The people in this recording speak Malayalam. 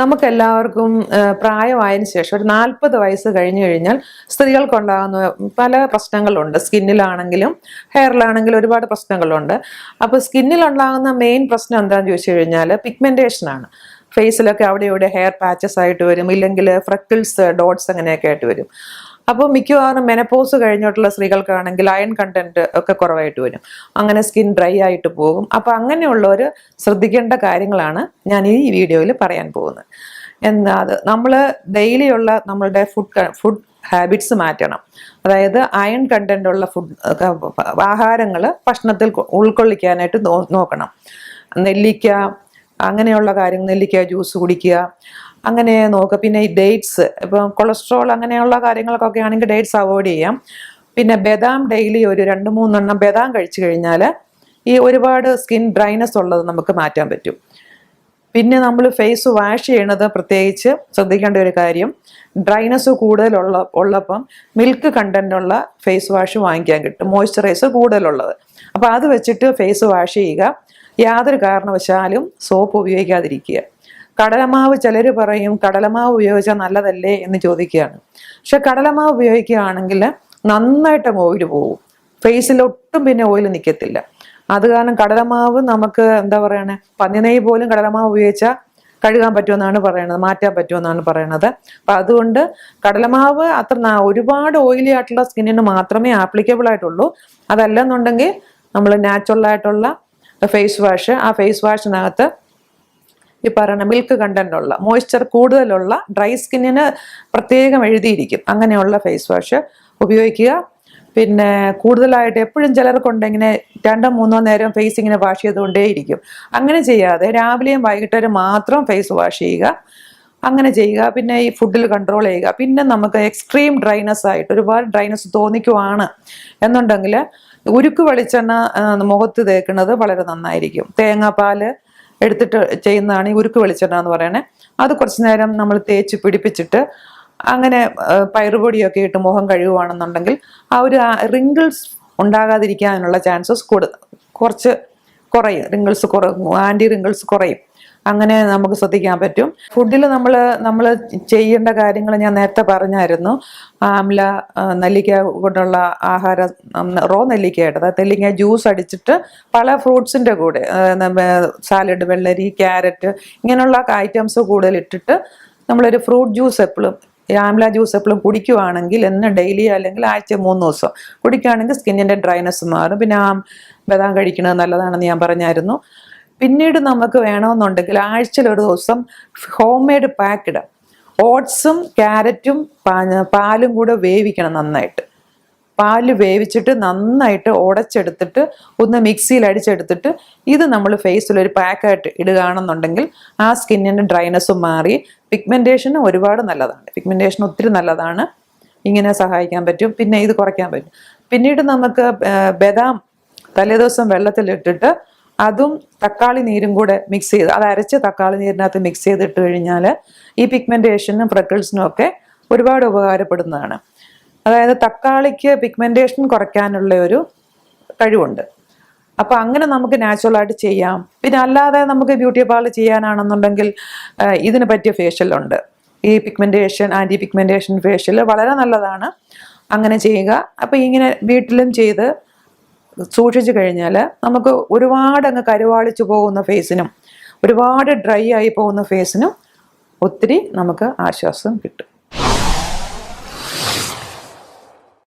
നമുക്ക് എല്ലാവർക്കും പ്രായമായതിനു ശേഷം ഒരു നാൽപ്പത് വയസ്സ് കഴിഞ്ഞു കഴിഞ്ഞാൽ സ്ത്രീകൾക്കുണ്ടാകുന്ന പല പ്രശ്നങ്ങളുണ്ട്. സ്കിന്നിലാണെങ്കിലും ഹെയറിലാണെങ്കിലും ഒരുപാട് പ്രശ്നങ്ങളുണ്ട്. അപ്പോൾ സ്കിന്നിലുണ്ടാകുന്ന മെയിൻ പ്രശ്നം എന്താണെന്ന് ചോദിച്ചു കഴിഞ്ഞാൽ പിഗ്മെന്റേഷനാണ് ഫേസിലൊക്കെ അവിടെ ഇവിടെ ഹെയർ പാച്ചസ് ആയിട്ട് വരും. ഇല്ലെങ്കിൽ ഫ്രക്കിൾസ് ഡോട്ട്സ് അങ്ങനെയൊക്കെ ആയിട്ട് വരും. അപ്പോൾ മിക്കവാറും മെനപ്പോസ് കഴിഞ്ഞിട്ടുള്ള സ്ത്രീകൾക്കാണെങ്കിൽ അയൺ കണ്ടന്റ് ഒക്കെ കുറവായിട്ട് വരും. അങ്ങനെ സ്കിൻ ഡ്രൈ ആയിട്ട് പോകും. അപ്പോൾ അങ്ങനെയുള്ളവർ ശ്രദ്ധിക്കേണ്ട കാര്യങ്ങളാണ് ഞാൻ ഈ വീഡിയോയിൽ പറയാൻ പോകുന്നത്. എന്താ നമ്മൾ ഡെയിലിയുള്ള നമ്മളുടെ ഫുഡ് ഫുഡ് ഹാബിറ്റ്സ് മാറ്റണം. അതായത് അയൺ കണ്ടന്റ് ഉള്ള ഫുഡ് ആഹാരങ്ങൾ ഭക്ഷണത്തിൽ ഉൾക്കൊള്ളിക്കാനായിട്ട് നോക്കണം. നെല്ലിക്ക അങ്ങനെയുള്ള കാര്യങ്ങൾ നെല്ലിക്ക ജ്യൂസ് കുടിക്കുക. അങ്ങനെ നോക്കുക പിന്നെ ഈ ഡേറ്റ്സ് ഇപ്പം കൊളസ്ട്രോൾ അങ്ങനെയുള്ള കാര്യങ്ങൾക്കൊക്കെ ആണെങ്കിൽ ഡേറ്റ്സ് അവോയ്ഡ് ചെയ്യാം. പിന്നെ ബദാം ഡെയിലി ഒരു രണ്ട് മൂന്നെണ്ണം ബദാം കഴിച്ചു കഴിഞ്ഞാൽ ഈ ഒരുപാട് സ്കിൻ ഡ്രൈനസ് ഉള്ളത് നമുക്ക് മാറ്റാൻ പറ്റും. പിന്നെ നമ്മൾ ഫേസ് വാഷ് ചെയ്യണത് പ്രത്യേകിച്ച് ശ്രദ്ധിക്കേണ്ട ഒരു കാര്യം ഡ്രൈനസ് കൂടുതലുള്ള ഉള്ളപ്പം മിൽക്ക് കണ്ടന്റ് ഉള്ള ഫേസ് വാഷ് വാങ്ങിക്കാൻ കിട്ടും. മോയ്സ്ചറൈസർ കൂടുതലുള്ളത്. അപ്പോൾ അത് വെച്ചിട്ട് ഫേസ് വാഷ് ചെയ്യുക. യാതൊരു കാരണവശാലും സോപ്പ് ഉപയോഗിക്കാതിരിക്കുക. കടലമാവ് ചിലർ പറയും കടലമാവ് ഉപയോഗിച്ചാൽ നല്ലതല്ലേ? എന്ന് ചോദിക്കുകയാണ്. പക്ഷെ കടലമാവ് ഉപയോഗിക്കുകയാണെങ്കിൽ നന്നായിട്ട് ഓയിൽ പോകും ഫേസിൽ ഒട്ടും പിന്നെ ഓയിൽ നിൽക്കത്തില്ല അത് കാരണം കടലമാവ് നമുക്ക് എന്താ പറയണേ? പന്നിനെയ് പോലും കടലമാവ് ഉപയോഗിച്ചാൽ കഴുകാൻ പറ്റുമെന്നാണ് പറയണത് മാറ്റാൻ പറ്റുമെന്നാണ് പറയണത്. അപ്പം അതുകൊണ്ട് കടലമാവ് അത്ര ഒരുപാട് ഓയിലി ആയിട്ടുള്ള സ്കിന്നിന് മാത്രമേ ആപ്ലിക്കബിൾ ആയിട്ടുള്ളൂ. അതല്ലെന്നുണ്ടെങ്കിൽ നമ്മൾ നാച്ചുറൽ ആയിട്ടുള്ള ഫേസ് വാഷ് ആ ഫേസ് വാഷിനകത്ത് ഈ പറയുന്ന മിൽക്ക് കണ്ടന്റ് ഉള്ള മോയ്സ്ചർ കൂടുതലുള്ള ഡ്രൈ സ്കിന്നിന് പ്രത്യേകം എഴുതിയിരിക്കും. അങ്ങനെയുള്ള ഫേസ് വാഷ് ഉപയോഗിക്കുക. പിന്നെ കൂടുതലായിട്ട് എപ്പോഴും ചിലർക്കുണ്ട് ഇങ്ങനെ രണ്ടോ മൂന്നോ നേരം ഫേസ് ഇങ്ങനെ വാഷ് ചെയ്തുകൊണ്ടേയിരിക്കും. അങ്ങനെ ചെയ്യാതെ രാവിലെയും വൈകിട്ടും മാത്രം ഫേസ് വാഷ് ചെയ്യുക. അങ്ങനെ ചെയ്യുക. പിന്നെ ഈ ഫുഡിൽ കൺട്രോൾ ചെയ്യുക. പിന്നെ നമുക്ക് എക്സ്ട്രീം ഡ്രൈനസ് ആയിട്ട് ഒരുപാട് ഡ്രൈനസ് തോന്നിക്കുവാണ്. എന്നുണ്ടെങ്കിൽ ഉരുക്ക് വെളിച്ചെണ്ണ മുഖത്ത് തേക്കുന്നത് വളരെ നന്നായിരിക്കും. തേങ്ങാപ്പാൽ എടുത്തിട്ട് ചെയ്യുന്നതാണ് ഈ ഉരുക്ക് വെളിച്ചെണ്ണ എന്ന് പറയുന്നത് അത് കുറച്ച് നേരം നമ്മൾ തേച്ച് പിടിപ്പിച്ചിട്ട് അങ്ങനെ പയറുപൊടിയൊക്കെ ഇട്ട് മുഖം കഴുകുവാണെന്നുണ്ടെങ്കിൽ ആ ഒരു റിങ്കിൾസ് ഉണ്ടാകാതിരിക്കാനുള്ള ചാൻസസ് കൂടു കുറച്ച് കുറയും. റിങ്കിൾസ് കുറയും ആന്റി റിങ്കിൾസ് കുറയും. അങ്ങനെ നമുക്ക് ശ്രദ്ധിക്കാൻ പറ്റും. ഫുഡിൽ നമ്മൾ നമ്മൾ ചെയ്യേണ്ട കാര്യങ്ങൾ ഞാൻ നേരത്തെ പറഞ്ഞായിരുന്നു. ആംല നെല്ലിക്ക കൊണ്ടുള്ള ആഹാരം റോ നെല്ലിക്കയായിട്ട് അതായത് നെല്ലിക്ക ജ്യൂസ് അടിച്ചിട്ട് പല ഫ്രൂട്ട്സിന്റെ കൂടെ സാലഡ് വെള്ളരി ക്യാരറ്റ് ഇങ്ങനെയുള്ള ഐറ്റംസ് കൂടുതൽ ഇട്ടിട്ട് നമ്മളൊരു ഫ്രൂട്ട് ജ്യൂസ് എപ്പോഴും ആംല ജ്യൂസ് എപ്പോഴും കുടിക്കുവാണെങ്കിൽ എന്ന് ഡെയിലി അല്ലെങ്കിൽ ആഴ്ച മൂന്ന് ദിവസം കുടിക്കുകയാണെങ്കിൽ സ്കിന്നിന്റെ ഡ്രൈനെസ് മാറും. പിന്നെ ആ ബദാം കഴിക്കുന്നത് നല്ലതാണെന്ന് ഞാൻ പറഞ്ഞായിരുന്നു. പിന്നീട് നമുക്ക് വേണമെന്നുണ്ടെങ്കിൽ ആഴ്ചയിൽ ഒരു ദിവസം ഹോം മെയ്ഡ് ഇടാം. ഓട്സും ക്യാരറ്റും പാലും കൂടെ വേവിക്കണം നന്നായിട്ട്. പാൽ വേവിച്ചിട്ട് നന്നായിട്ട് ഉടച്ചെടുത്തിട്ട് ഒന്ന് മിക്സിയിൽ അടിച്ചെടുത്തിട്ട് ഇത് നമ്മൾ ഫേസിൽ ഒരു പാക്കായിട്ട് ഇടുകയാണെന്നുണ്ടെങ്കിൽ ആ സ്കിന്നിന്റെ ഡ്രൈനെസ്സും മാറി. പിഗ്മെന്റേഷന് ഒരുപാട് നല്ലതാണ്. പിഗ്മെന്റേഷൻ ഒത്തിരി നല്ലതാണ്. ഇങ്ങനെ സഹായിക്കാൻ പറ്റും. പിന്നെ ഇത് കുറയ്ക്കാൻ പറ്റും. പിന്നീട് നമുക്ക് ബദാം തലേദിവസം വെള്ളത്തിലിട്ടിട്ട് അതും തക്കാളി നീരും കൂടെ മിക്സ് ചെയ്ത് അത് അരച്ച് തക്കാളി നീരിനകത്ത് മിക്സ് ചെയ്തിട്ട് കഴിഞ്ഞാൽ ഈ പിഗ്മെന്റേഷനും ഫ്രക്കിൾസിനും ഒക്കെ ഒരുപാട് ഉപകാരപ്പെടുന്നതാണ്. അതായത് തക്കാളിക്ക് പിഗ്മെന്റേഷൻ കുറയ്ക്കാനുള്ള ഒരു കഴിവുണ്ട്. അപ്പോൾ അങ്ങനെ നമുക്ക് നാച്ചുറലായിട്ട് ചെയ്യാം. പിന്നെ അല്ലാതെ നമുക്ക് ബ്യൂട്ടി പാർലർ ചെയ്യാനാണെന്നുണ്ടെങ്കിൽ ഇതിന് പറ്റിയ ഫേഷ്യൽ ഉണ്ട്. ഈ പിഗ്മെന്റേഷൻ ആന്റി പിഗ്മെന്റേഷൻ ഫേഷ്യൽ വളരെ നല്ലതാണ്. അങ്ങനെ ചെയ്യുക. അപ്പോൾ ഇങ്ങനെ വീട്ടിലും ചെയ്ത് സൂക്ഷിച്ചു കഴിഞ്ഞാൽ നമുക്ക് ഒരുപാട് അങ്ങ് കരുവാളിച്ചു പോകുന്ന ഫേസിനും ഒരുപാട് ഡ്രൈ ആയി പോകുന്ന ഫേസിനും ഒത്തിരി നമുക്ക് ആശ്വാസം കിട്ടും.